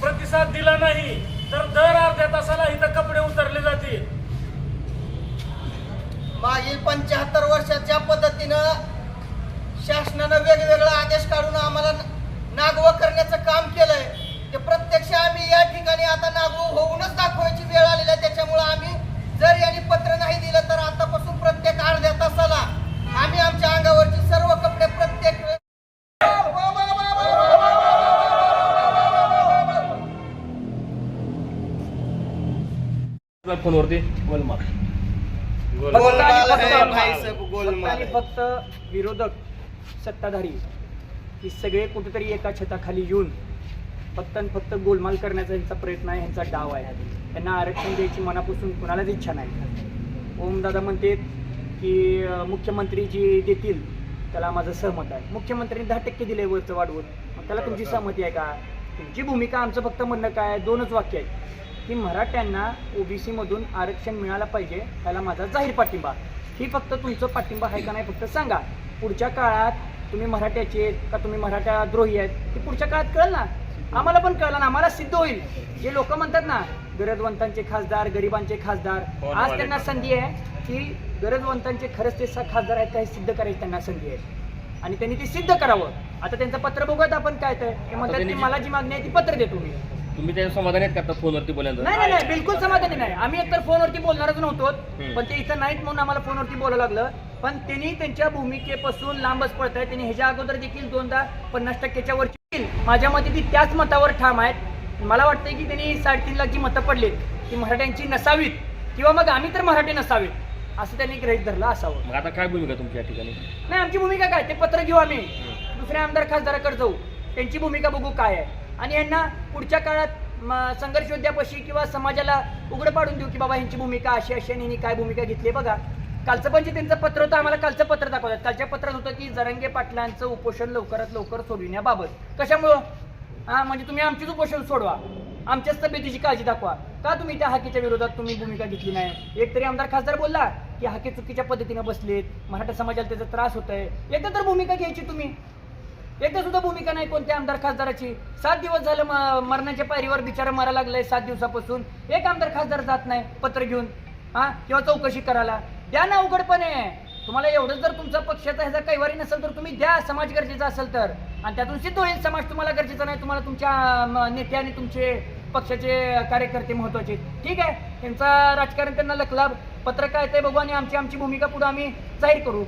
प्रतिसाद दिला नाही तर दर अर्ध्या तासाला इथं कपडे उतरले जातील. मागील पंच्याहत्तर वर्षात ज्या पद्धतीनं शासनानं वेगवेगळे आदेश काढून आम्हाला नागवं करण्याचं काम केलंय. ते प्रत्यक्ष आम्ही या ठिकाणी आता नागवं होऊनच फोनवरती गोलमाल गोलमाल फक्त है आणि भाई फक्त- सब फक्त गोलमाल आणि है. फक्त विरोधक सत्ताधारी ही सगळे कुठेतरी एका छताखाली येऊन फक्त आणि फक्त गोलमाल करण्याचा यांचा प्रयत्न आहे यांचा डाव आहे. त्यांना आरक्षण द्यायची मनापासून कुणालाच इच्छा नाही. ओमदादा म्हणते की अं, मुख्यमंत्री जी देतील त्याला माझं सहमत आहे. मुख्यमंत्र्यांनी दहा टक्के दिले वरचं वाढवून. मग त्याला तुमची सहमती आहे का? तुमची भूमिका आमचं फक्त म्हणणं काय आहे? दोनच वाक्य आहे की मराठ्यांना ओबीसी मधून आरक्षण मिळालं पाहिजे त्याला माझा जाहीर पाठिंबा. ही फक्त तुमचं पाठिंबा आहे का नाही फक्त सांगा. पुढच्या काळात तुम्ही मराठ्याचे आहेत का तुम्ही मराठा द्रोही आहेत हे पुढच्या काळात कळलं ना. आम्हाला पण कळलं ना आम्हाला सिद्ध होईल. जे लोक म्हणतात ना गरजवंतांचे खासदार गरिबांचे खासदार आज त्यांना संधी आहे की गरजवंतांचे खरंच ते खासदार आहेत काही सिद्ध करायची त्यांना संधी आहे. आणि त्यांनी ते सिद्ध करावं. आता त्यांचं पत्र बघूयात आपण काय तर. ते म्हणतात की मला जी मागणी आहे ती पत्र देतो मी. तुम्ही त्याच्या समाधान आहेत का आता फोनवरती बोलायला? नाही नाही नाही बिलकुल समाधानी नाही. आम्ही एकतर फोनवरती बोलणारच नव्हतो हम्म. पण ते इथं नाहीत म्हणून आम्हाला फोनवरती बोलावं लागलं. पण त्यांनी त्यांच्या भूमिकेपासून लांबच पडत आहे त्यांनी ह्याच्या अगोदर देखील दोनदा पन्नास टक्क्याच्या वरची माझ्या मते ती त्याच मतावर ठाम आहेत. मला वाटतंय की त्यांनी साडेतीन लाख जी मतं पडलीत. ती मराठ्यांची नसावीत. किंवा मग आम्ही तर मराठी नसावीत. असं त्यांनी ग्रहित धरलं असावं. मग आता काय भूमिका तुमची या ठिकाणी? नाही आमची भूमिका काय? ते पत्र घेऊ आम्ही. दुसऱ्या आमदार खासदाराकडे जाऊ. त्यांची भूमिका बघू काय आहे. आणि यांना पुढच्या काळात संघर्ष योद्ध्यापाशी किंवा समाजाला उघड पाडून देऊ की बाबा यांची भूमिका अशी अशी आणि यांनी काय भूमिका घेतली बघा. कालचं पण जे त्यांचं पत्र होतं आम्हाला कालचं पत्र दाखवतात. कालच्या पत्रात होतं की जरंगे पाटलांचं उपोषण लवकरात लवकर सोडविण्याबाबत. कशामुळं? हा म्हणजे तुम्ही आमचीच उपोषण सोडवा. आमच्याच तब्येतीची काळजी दाखवा. का तुम्ही त्या हाकीच्या विरोधात तुम्ही भूमिका घेतली नाही? एक तरी आमदार खासदार बोलला की हाके चुकीच्या पद्धतीने बसलेत. मराठा समाजाला त्याचा त्रास होत आहे एकदा तर भूमिका घ्यायची तुम्ही. एकदा सुद्धा भूमिका नाही कोणत्या आमदार खासदाराची. सात दिवस झालं म- मरणाच्या पायरीवर बिचारा मारा लागलाय सात दिवसापासून. एक आमदार खासदार जात नाही पत्र घेऊन. हा? किंवा चौकशी करायला. द्या ना उघडपणे. तुम्हाला एवढं जर तुमचा पक्षाचा ह्याचा कैवारी नसेल तर तुम्ही द्या समाज गरजेचा असेल तर. आणि त्यातून सिद्ध होईल समाज तुम्हाला गरजेचा नाही तुम्हाला तुमच्या नेते आणि तुमचे पक्षाचे कार्यकर्ते महत्त्वाचे आहेत. ठीक आहे? त्यांचा राजकारण त्यांना लखलाभ पत्र काय ते बघू आणि आमची आमची भूमिका पुढे आम्ही जाहीर करू.